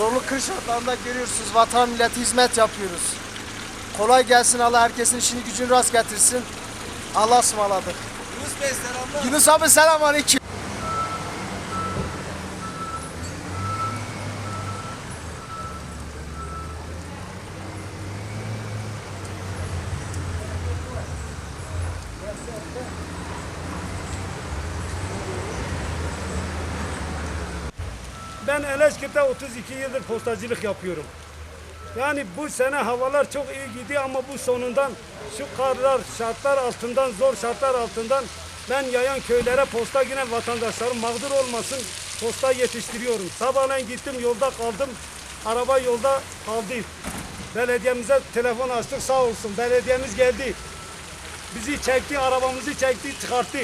Zorlu kır şartlarında görüyorsunuz vatan millete hizmet yapıyoruz. Kolay gelsin Allah herkesin işini gücünü rast getirsin. Allah ısmarladık. Yunus Bey selamlar. Yunus abi selam aleyküm. Ben Eleşkir'de 32 yıldır postacılık yapıyorum. Yani bu sene havalar çok iyi gidiyor ama bu sonundan şu karlar, şartlar altından, zor şartlar altından ben yayan köylere posta yine vatandaşlarım mağdur olmasın posta yetiştiriyorum. Sabahleyin gittim yolda kaldım. Araba yolda kaldı. Belediyemize telefon açtık sağ olsun. Belediyemiz geldi. Bizi çekti, arabamızı çekti, çıkarttı.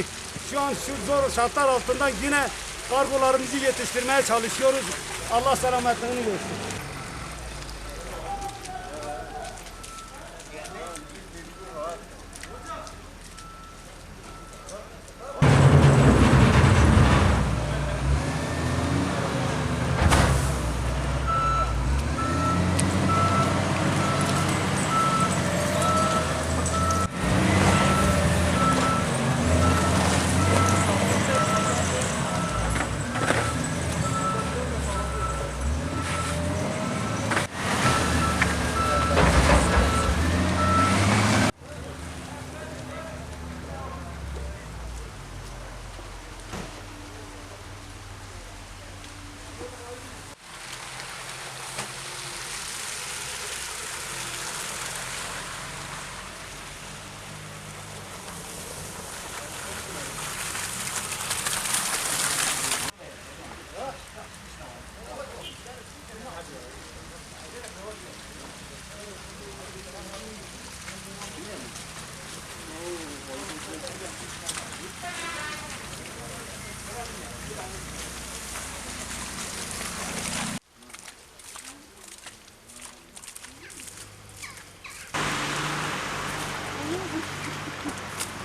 Şu an şu zor şartlar altından yine kargolarımızı yetiştirmeye çalışıyoruz. Allah selametliğini versin. ちょっと。